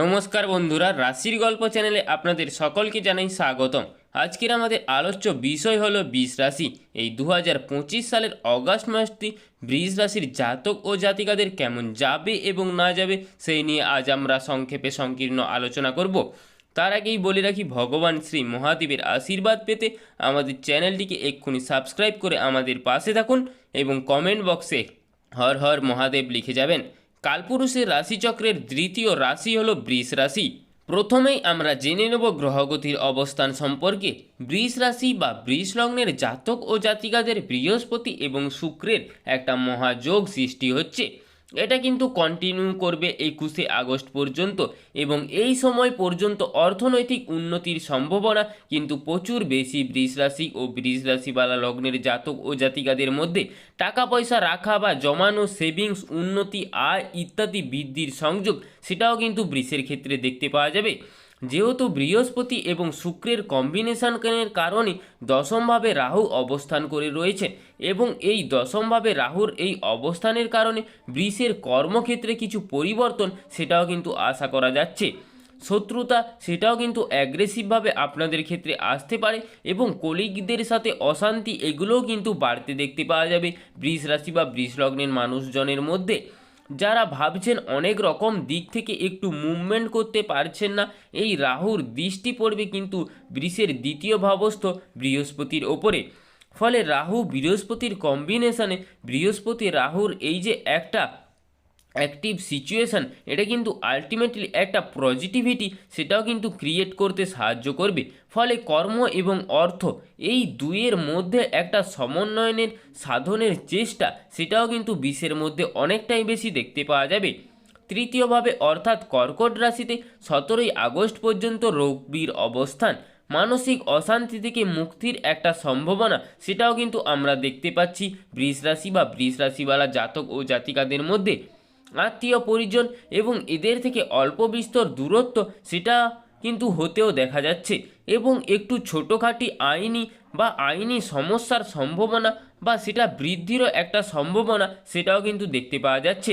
নমস্কার বন্ধুরা, রাশির গল্প চ্যানেলে আপনাদের সকলকে জানাই স্বাগতম। আজকের আমাদের আলোচ্য বিষয় হলো বৃষ রাশি। এই দু হাজার পঁচিশ সালের অগাস্ট মাসটি বৃষ রাশির জাতক ও জাতিকাদের কেমন যাবে এবং না যাবে, সেই নিয়ে আজ আমরা সংক্ষেপে সংকীর্ণ আলোচনা করব। তার আগেই বলে রাখি, ভগবান শ্রী মহাদেবের আশীর্বাদ পেতে আমাদের চ্যানেলটিকে এক্ষুনি সাবস্ক্রাইব করে আমাদের পাশে থাকুন এবং কমেন্ট বক্সে হর হর মহাদেব লিখে যাবেন। কালপুরুষের রাশিচক্রের দ্বিতীয় রাশি হল বৃষ রাশি। প্রথমেই আমরা জেনে নেব গ্রহগতির অবস্থান সম্পর্কে। বৃষ রাশি বা বৃষ লগ্নের জাতক ও জাতিকাদের বৃহস্পতি এবং শুক্রের একটা মহাযোগ সৃষ্টি হচ্ছে। এটা কিন্তু কন্টিনিউ করবে একুশে আগস্ট পর্যন্ত এবং এই সময় পর্যন্ত অর্থনৈতিক উন্নতির সম্ভাবনা কিন্তু প্রচুর বেশি। বৃষ রাশি ও বৃষ রাশিওয়ালা লগ্নের জাতক ও জাতিকাদের মধ্যে টাকা পয়সা রাখা বা জমানো সেভিংস উন্নতি, আয় ইত্যাদি বৃদ্ধির সংযোগ, সেটাও কিন্তু বৃষের ক্ষেত্রে দেখতে পাওয়া যাবে। যেহেতু বৃহস্পতি এবং শুক্রের কম্বিনেশনের কারণে দশমভাবে রাহু অবস্থান করে রয়েছে এবং এই দশমভাবে রাহুর এই অবস্থানের কারণে বৃষের কর্মক্ষেত্রে কিছু পরিবর্তন সেটাও কিন্তু আশা করা যাচ্ছে। শত্রুতা সেটাও কিন্তু অ্যাগ্রেসিভভাবে আপনাদের ক্ষেত্রে আসতে পারে এবং কলিগদের সাথে অশান্তি এগুলোও কিন্তু বাড়তে দেখতে পাওয়া যাবে বৃষ রাশি বা বৃষ লগ্নের মানুষজনের মধ্যে। যারা ভাবছেন অনেক রকম দিক থেকে একটু মুভমেন্ট করতে পারছেন না, এই রাহুর দৃষ্টি পড়বে কিন্তু বৃষের দ্বিতীয় ভাবস্থ বৃহস্পতির ওপরে। ফলে রাহু বৃহস্পতির কম্বিনেশনে বৃহস্পতি রাহুর এই যে একটা অ্যাক্টিভ সিচুয়েশান এটা কিন্তু আলটিমেটলি একটা পজিটিভিটি সেটাও কিন্তু ক্রিয়েট করতে সাহায্য করবে। ফলে কর্ম এবং অর্থ এই দুইয়ের মধ্যে একটা সমন্বয়নের, সাধনের চেষ্টা, সেটাও কিন্তু বিষের মধ্যে অনেকটাই বেশি দেখতে পাওয়া যাবে। তৃতীয়ভাবে, অর্থাৎ কর্কট রাশিতে সতেরোই আগস্ট পর্যন্ত রবির অবস্থান, মানসিক অশান্তি থেকে মুক্তির একটা সম্ভাবনা, সেটাও কিন্তু আমরা দেখতে পাচ্ছি বৃষ রাশি বা বৃষ রাশিওয়ালা জাতক ও জাতিকাদের মধ্যে। আত্মীয় পরিজন এবং এদের থেকে অল্প বিস্তর দূরত্ব সেটা কিন্তু হতেও দেখা যাচ্ছে এবং একটু ছোটোখাটি আইনি বা আইনি সমস্যার সম্ভাবনা বা সেটা বৃদ্ধিরও একটা সম্ভাবনা সেটাও কিন্তু দেখতে পাওয়া যাচ্ছে।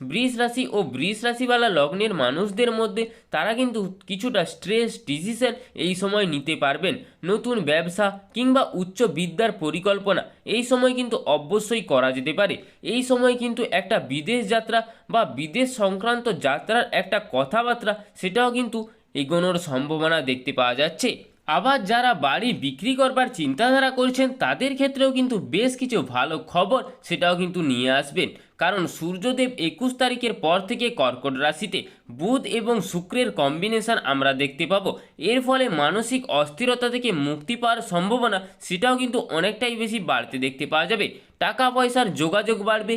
বৃষ রাশি ও বৃষ রাশিওয়ালা লগ্নের মানুষদের মধ্যে তারা কিন্তু কিছুটা স্ট্রেস ডিসিশন এই সময় নিতে পারবেন। নতুন ব্যবসা কিংবা উচ্চ বিদ্যার পরিকল্পনা এই সময় কিন্তু অবশ্যই করা যেতে পারে। এই সময় কিন্তু একটা বিদেশ যাত্রা বা বিদেশ সংক্রান্ত যাত্রার একটা কথাবার্তা সেটাও কিন্তু এগোনোর সম্ভাবনা দেখতে পাওয়া যাচ্ছে। আবার যারা বাড়ি বিক্রি করবার চিন্তাধারা করছেন, তাদের ক্ষেত্রেও কিন্তু বেশ কিছু ভালো খবর সেটাও কিন্তু নিয়ে আসবেন। কারণ সূর্যদেব একুশ তারিখের পর থেকে কর্কট রাশিতে বুধ এবং শুক্রের কম্বিনেশন আমরা দেখতে পাবো। এর ফলে মানসিক অস্থিরতা থেকে মুক্তি পাওয়ার সম্ভাবনা সেটাও কিন্তু অনেকটাই বেশি বাড়তে দেখতে পাওয়া যাবে। টাকা পয়সার যোগাযোগ বাড়বে।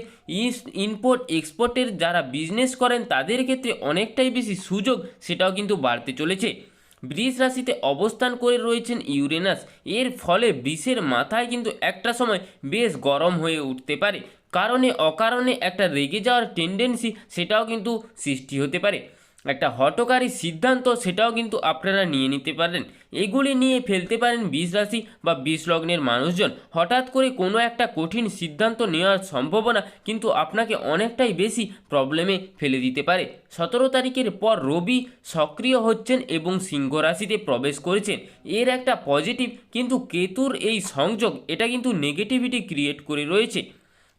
ইম্পোর্ট এক্সপোর্টের যারা বিজনেস করেন, তাদের ক্ষেত্রে অনেকটাই বেশি সুযোগ সেটাও কিন্তু বাড়তে চলেছে। বৃষ রাশিতে অবস্থান করে রয়েছেন ইউরেনাস। এর ফলে বৃষের মাথায় কিন্তু একটা সময় বেশ গরম হয়ে উঠতে পারে। কারণে অকারণে একটা রেগে যাওয়ার টেন্ডেন্সি সেটাও কিন্তু সৃষ্টি হতে পারে। একটা হটকারী সিদ্ধান্ত সেটাও কিন্তু আপনারা নিয়ে নিতে পারেন। এগুলি নিয়ে ফেলতে পারেন বিষ রাশি বা বিষ লগ্নের মানুষজন। হঠাৎ করে কোনো একটা কঠিন সিদ্ধান্ত নেওয়ার সম্ভাবনা কিন্তু আপনাকে অনেকটাই বেশি প্রবলেমে ফেলে দিতে পারে। সতেরো তারিখের পর রবি সক্রিয় হচ্ছেন এবং সিংহ রাশিতে প্রবেশ করেছেন। এর একটা পজিটিভ কিন্তু কেতুর এই সংযোগ, এটা কিন্তু নেগেটিভিটি ক্রিয়েট করে রয়েছে।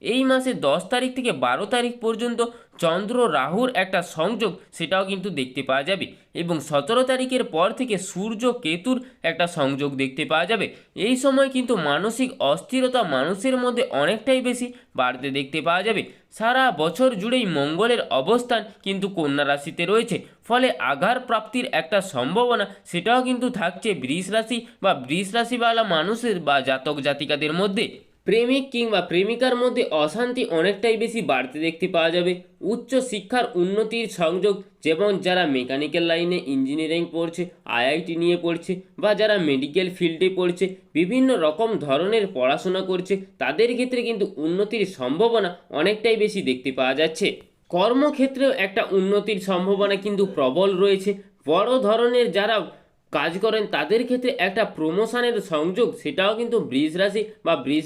এই মাসে দশ তারিখ থেকে বারো তারিখ পর্যন্ত চন্দ্র রাহুর একটা সংযোগ সেটাও কিন্তু দেখতে পাওয়া যাবে এবং সতেরো তারিখের পর থেকে সূর্য কেতুর একটা সংযোগ দেখতে পাওয়া যাবে। এই সময় কিন্তু মানসিক অস্থিরতা মানুষের মধ্যে অনেকটাই বেশি বাড়তে দেখতে পাওয়া যাবে। সারা বছর জুড়েই মঙ্গলের অবস্থান কিন্তু কন্যা রাশিতে রয়েছে। ফলে আঘার প্রাপ্তির একটা সম্ভাবনা সেটাও কিন্তু থাকছে বৃষ রাশি বা বৃষ রাশিওয়ালা মানুষের বা জাতক জাতিকাদের মধ্যে। প্রেমিক কিংবা প্রেমিকার মধ্যে অশান্তি অনেকটাই বেশি বাড়তে দেখতে পাওয়া যাবে। উচ্চ শিক্ষার উন্নতির সংযোগ যেমন যারা মেকানিক্যাল লাইনে ইঞ্জিনিয়ারিং পড়ছে, আইআইটি নিয়ে পড়ছে বা যারা মেডিকেল ফিল্ডে পড়ছে, বিভিন্ন রকম ধরনের পড়াশোনা করছে, তাদের ক্ষেত্রে কিন্তু উন্নতির সম্ভাবনা অনেকটাই বেশি দেখতে পাওয়া যাচ্ছে। কর্মক্ষেত্রেও একটা উন্নতির সম্ভাবনা কিন্তু প্রবল রয়েছে। বড় ধরনের যারা কাজ করেন, তাদের ক্ষেত্রে একটা প্রমোশনের সংযোগ, সেটাও কিন্তু বৃষ রাশি বা বৃষ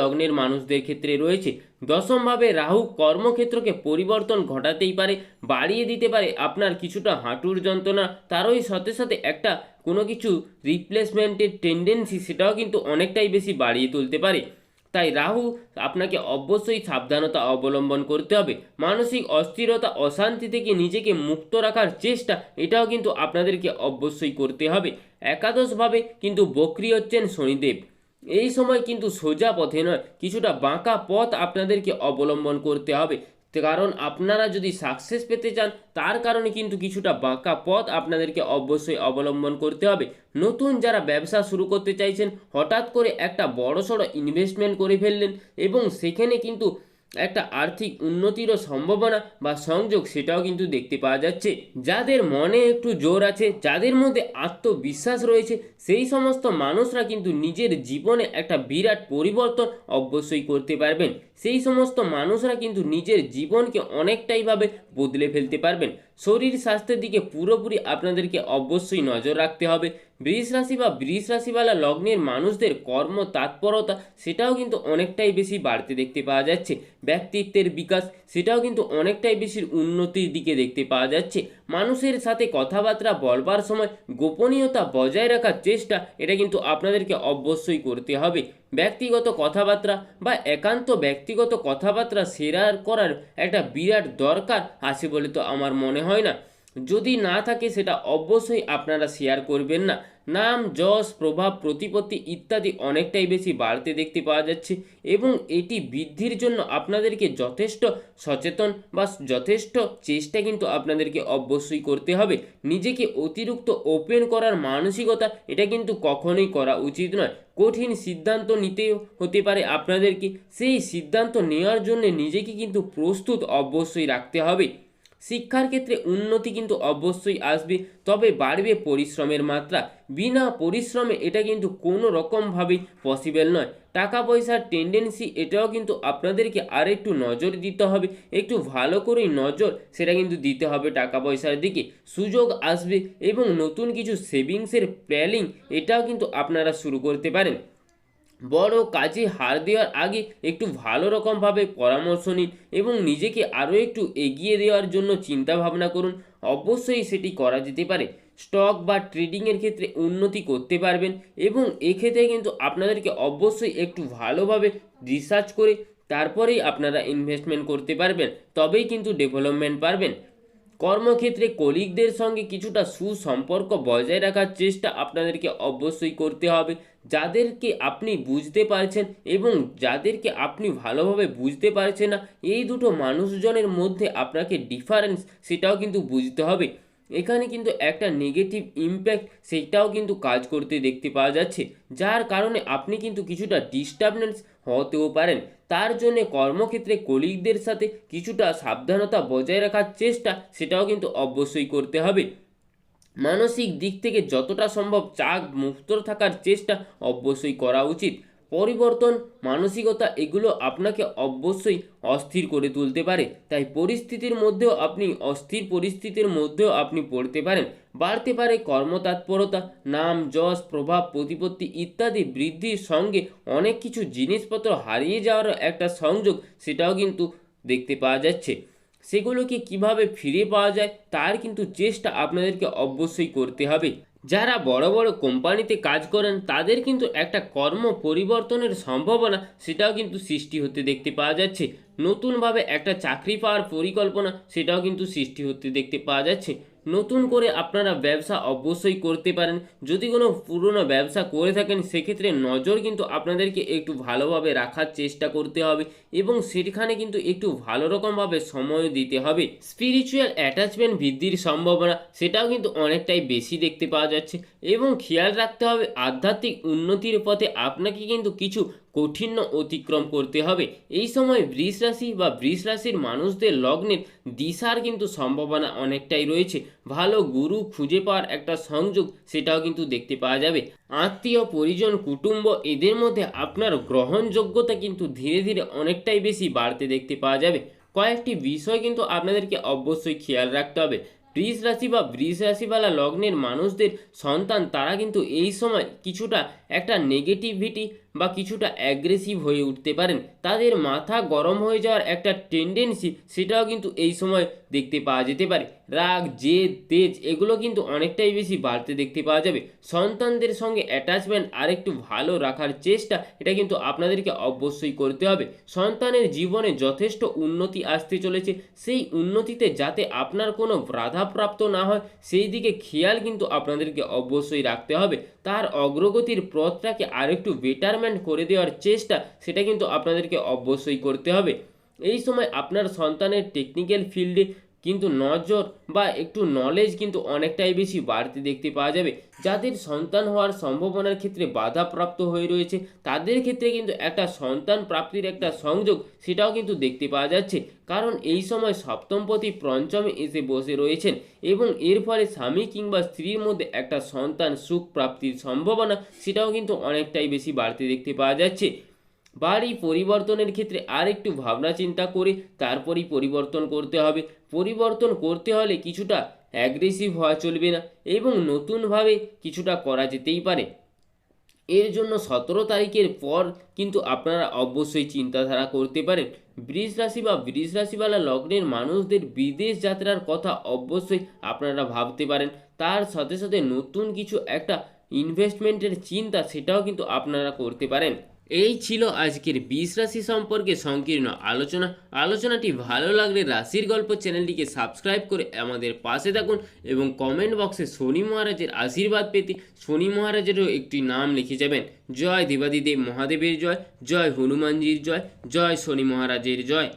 লগ্নের মানুষদের ক্ষেত্রে রয়েছে। দশমভাবে রাহু কর্মক্ষেত্রকে পরিবর্তন ঘটাতেই পারে, বাড়িয়ে দিতে পারে। আপনার কিছুটা হাঁটুর যন্ত্রণা, তারই সাথে সাথে একটা কোনো কিছু রিপ্লেসমেন্টের টেন্ডেন্সি সেটাও কিন্তু অনেকটাই বেশি বাড়িয়ে তুলতে পারে। তাই রাহু, আপনাকে অবশ্যই সাবধানতা অবলম্বন করতে হবে। মানসিক অস্থিরতা, অশান্তি থেকে নিজেকে মুক্ত রাখার চেষ্টা, এটাও কিন্তু আপনাদেরকে অবশ্যই করতে হবে। একাদশভাবে কিন্তু বক্রি হচ্ছেন শনিদেব। এই সময় কিন্তু সোজা পথে নয়, কিছুটা বাঁকা পথ আপনাদেরকে অবলম্বন করতে হবে। কারণ আপনারা যদি সাকসেস পেতে চান, তার কারণে কিন্তু কিছুটা বাঁকা পথ আপনাদেরকে অবশ্যই অবলম্বন করতে হবে। নতুন যারা ব্যবসা শুরু করতে চাইছেন, হঠাৎ করে একটা বড় সড়ো ইনভেস্টমেন্ট করে ফেললেন এবং সেখানে কিন্তু একটা আর্থিক উন্নতিরও সম্ভাবনা বা সংযোগ সেটাও কিন্তু দেখতে পাওয়া যাচ্ছে। যাদের মনে একটু জোর আছে, যাদের মধ্যে আত্মবিশ্বাস রয়েছে, সেই সমস্ত মানুষরা কিন্তু নিজের জীবনে একটা বিরাট পরিবর্তন অবশ্যই করতে পারবেন। সেই সমস্ত মানুষরা কিন্তু নিজের জীবনকে অনেকটাইভাবে বদলে ফেলতে পারবেন। শরীর স্বাস্থ্যের দিকে পুরোপুরি আপনাদেরকে অবশ্যই নজর রাখতে হবে। বৃষ রাশি বা বৃষ রাশিওয়ালা লগ্নের মানুষদের কর্ম তৎপরতা, সেটাও কিন্তু অনেকটাই বেশি বাড়তে দেখতে পাওয়া যাচ্ছে। ব্যক্তিত্বের বিকাশ, সেটাও কিন্তু অনেকটাই বেশি উন্নতির দিকে দেখতে পাওয়া যাচ্ছে। মানুষের সাথে কথাবার্তা বলবার সময় গোপনীয়তা বজায় রাখার চেষ্টা, এটা কিন্তু আপনাদেরকে অবশ্যই করতে হবে। ব্যক্তিগত কথাবার্তা বা একান্ত ব্যক্তিগত কথাবার্তা শেয়ার করার একটা বিরাট দরকার আছে বলে তো আমার মনে হয় না। যদি না থাকে সেটা অবশ্যই আপনারা শেয়ার করবেন না। নাম, যশ, প্রভাব, প্রতিপত্তি ইত্যাদি অনেকটাই বেশি বাড়তে দেখতে পাওয়া যাচ্ছে এবং এটি বৃদ্ধির জন্য আপনাদেরকে যথেষ্ট সচেতন বা যথেষ্ট চেষ্টা কিন্তু আপনাদেরকে অবশ্যই করতে হবে। নিজেকে অতিরিক্ত ওপেন করার মানসিকতা এটা কিন্তু কখনোই করা উচিত নয়। কঠিন সিদ্ধান্ত নিতে হতে পারে আপনাদেরকে। সেই সিদ্ধান্ত নেওয়ার জন্য নিজেকে কিন্তু প্রস্তুত অবশ্যই রাখতে হবে। শিক্ষার ক্ষেত্রে উন্নতি কিন্তু অবশ্যই আসবে, তবে বাড়বে পরিশ্রমের মাত্রা। বিনা পরিশ্রমে এটা কিন্তু কোনো রকমভাবেই পসিবল নয়। টাকা পয়সার টেন্ডেন্সি এটাও কিন্তু আপনাদেরকে আর একটু নজর দিতে হবে। একটু ভালো করেই নজর সেটা কিন্তু দিতে হবে টাকা পয়সার দিকে। সুযোগ আসবে এবং নতুন কিছু সেভিংসের প্ল্যানিং এটাও কিন্তু আপনারা শুরু করতে পারেন। বড় কাজে হার দেওয়ার আগে একটু ভালো রকমভাবে পরামর্শ নিন এবং নিজেকে আরও একটু এগিয়ে দেওয়ার জন্য চিন্তা ভাবনা করুন। অবশ্যই সেটি করা যেতে পারে। স্টক বা ট্রেডিংয়ের ক্ষেত্রে উন্নতি করতে পারবেন এবং এক্ষেত্রে কিন্তু আপনাদেরকে অবশ্যই একটু ভালোভাবে রিসার্চ করে তারপরেই আপনারা ইনভেস্টমেন্ট করতে পারবেন, তবেই কিন্তু ডেভেলপমেন্ট পারবেন। কর্মক্ষেত্রে কলিগদের সঙ্গে কিছুটা সুসম্পর্ক বজায় রাখার চেষ্টা আপনাদেরকে অবশ্যই করতে হবে। যাদেরকে আপনি বুঝতে পারছেন এবং যাদেরকে আপনি ভালোভাবে বুঝতে পারছেন না, এই দুটো মানুষজনের মধ্যে আপনাকে ডিফারেন্স সেটাও কিন্তু বুঝতে হবে। এখানে কিন্তু একটা নেগেটিভ ইম্প্যাক্ট সেটাও কিন্তু কাজ করতে দেখতে পাওয়া যাচ্ছে। যার কারণে আপনি কিন্তু কিছুটা ডিস্টার্বেন্স হতেও পারেন। তার জন্য কর্মক্ষেত্রে কলিগদের সাথে কিছুটা সাবধানতা বজায় রাখার চেষ্টা সেটাও কিন্তু অবশ্যই করতে হবে। মানসিক দিক থেকে যতটা সম্ভব চাপ মুক্ত থাকার চেষ্টা অবশ্যই করা উচিত। পরিবর্তন, মানসিকতা এগুলো আপনাকে অবশ্যই অস্থির করে তুলতে পারে। তাই পরিস্থিতির মধ্যেও আপনি অস্থির পরিস্থিতির মধ্যেও আপনি পড়তে পারেন। বাড়তে পারে কর্মতৎপরতা, নাম, যশ, প্রভাব, প্রতিপত্তি ইত্যাদি বৃদ্ধির সঙ্গে অনেক কিছু জিনিসপত্র হারিয়ে যাওয়ার একটা সংযোগ সেটাও কিন্তু দেখতে পাওয়া যাচ্ছে। সেগুলোকে কীভাবে ফিরে পাওয়া যায়, তার কিন্তু চেষ্টা আপনাদেরকে অবশ্যই করতে হবে। যারা বড় বড় কোম্পানিতে কাজ করেন, তাদের কিন্তু একটা কর্ম পরিবর্তনের সম্ভাবনা, সেটাও কিন্তু সৃষ্টি হতে দেখতে পাওয়া যাচ্ছে। নতুনভাবে একটা চাকরি পাওয়ার পরিকল্পনা, সেটাও কিন্তু সৃষ্টি হতে দেখতে পাওয়া যাচ্ছে। নতুন করে আপনারা ব্যবসা অবশ্যই করতে পারেন। যদি কোনো পুরনো ব্যবসা করে থাকেন, সেক্ষেত্রে নজর কিন্তু আপনাদেরকে একটু ভালোভাবে রাখার চেষ্টা করতে হবে এবং সেখানে কিন্তু একটু ভালো রকমভাবে সময় দিতে হবে। স্পিরিচুয়াল অ্যাটাচমেন্ট বৃদ্ধির সম্ভাবনা, সেটাও কিন্তু অনেকটাই বেশি দেখতে পাওয়া যাচ্ছে এবং খেয়াল রাখতে হবে, আধ্যাত্মিক উন্নতির পথে আপনাকে কিন্তু কিছু কঠিন অতিক্রম করতে হবে। এই সময় বৃষ রাশি বা বৃষ রাশির মানুষদের লগ্নের দিশার কিন্তু সম্ভাবনা অনেকটাই রয়েছে। ভালো গুরু খুঁজে পাওয়ার একটা সংযোগ সেটাও কিন্তু দেখতে পাওয়া যাবে। আত্মীয়, পরিজন, কুটুম্ব, এদের মধ্যে আপনার গ্রহণযোগ্যতা কিন্তু ধীরে ধীরে অনেকটাই বেশি বাড়তে দেখতে পাওয়া যাবে। কয়েকটি বিষয় কিন্তু আপনাদেরকে অবশ্যই খেয়াল রাখতে হবে। বৃষ রাশি বা বৃষ রাশিওয়ালা লগ্নের মানুষদের সন্তান, তারা কিন্তু এই সময় কিছুটা একটা নেগেটিভিটি বা কিছুটা অ্যাগ্রেসিভ হয়ে উঠতে পারেন। তাদের মাথা গরম হয়ে যাওয়ার একটা টেন্ডেন্সি সেটাও কিন্তু এই সময় দেখতে পাওয়া যেতে পারে। রাগ, জেদ, তেজ এগুলো কিন্তু অনেকটাই বেশি বাড়তে দেখতে পাওয়া যাবে। সন্তানদের সঙ্গে অ্যাটাচমেন্ট আরেকটু ভালো রাখার চেষ্টা, এটা কিন্তু আপনাদেরকে অবশ্যই করতে হবে। সন্তানের জীবনে যথেষ্ট উন্নতি আসতে চলেছে। সেই উন্নতিতে যাতে আপনার কোনো বাধাপ্রাপ্ত না হয়, সেই দিকে খেয়াল কিন্তু আপনাদেরকে অবশ্যই রাখতে হবে। তার অগ্রগতির পথটাকে আরেকটু বেটারমেন্ট করে দেওয়ার চেষ্টা, সেটা কিন্তু আপনাদেরকে অবশ্যই করতে হবে। এই সময় আপনার সন্তানের টেকনিক্যাল ফিল্ডে কিন্তু নজর বা একটু নলেজ কিন্তু অনেকটাই বেশি বাড়তে দেখতে পাওয়া যাবে। যাদের সন্তান হওয়ার সম্ভাবনার ক্ষেত্রে বাধাপ্রাপ্ত হয়ে রয়েছে, তাদের ক্ষেত্রে কিন্তু একটা সন্তান প্রাপ্তির একটা সংযোগ সেটাও কিন্তু দেখতে পাওয়া যাচ্ছে। কারণ এই সময় সপ্তমপতি পঞ্চমে এসে বসে রয়েছেন এবং এর ফলে স্বামী কিংবা স্ত্রীর মধ্যে একটা সন্তান সুখ প্রাপ্তির সম্ভাবনা সেটাও কিন্তু অনেকটাই বেশি বাড়তে দেখতে পাওয়া যাচ্ছে। বাড়ি পরিবর্তনের ক্ষেত্রে আর একটু ভাবনা চিন্তা করে তারপরই পরিবর্তন করতে হবে। পরিবর্তন করতে হলে কিছুটা অ্যাগ্রেসিভ হওয়া চলবে না এবং নতুনভাবে কিছুটা করা যেতেই পারে। এর জন্য সতেরো তারিখের পর কিন্তু আপনারা অবশ্যই চিন্তাধারা করতে পারেন। বৃষ রাশি বা বৃষ লগ্নের মানুষদের বিদেশ যাত্রার কথা অবশ্যই আপনারা ভাবতে পারেন। তার সাথে সাথে নতুন কিছু একটা ইনভেস্টমেন্টের চিন্তা সেটাও কিন্তু আপনারা করতে পারেন। এই ছিল আজকের বিষ রাশি সম্পর্কে সংকীর্ণ আলোচনা। আলোচনাটি ভালো লাগলে রাশির গল্প চ্যানেলটিকে সাবস্ক্রাইব করে আমাদের পাশে থাকুন এবং কমেন্ট বক্সে শনি মহারাজের আশীর্বাদ পেতে শনি মহারাজেরও একটি নাম লিখে যাবেন। জয় দেবাদিদেব মহাদেবের জয় জয় হনুমানজির জয় জয় শনি মহারাজের জয়।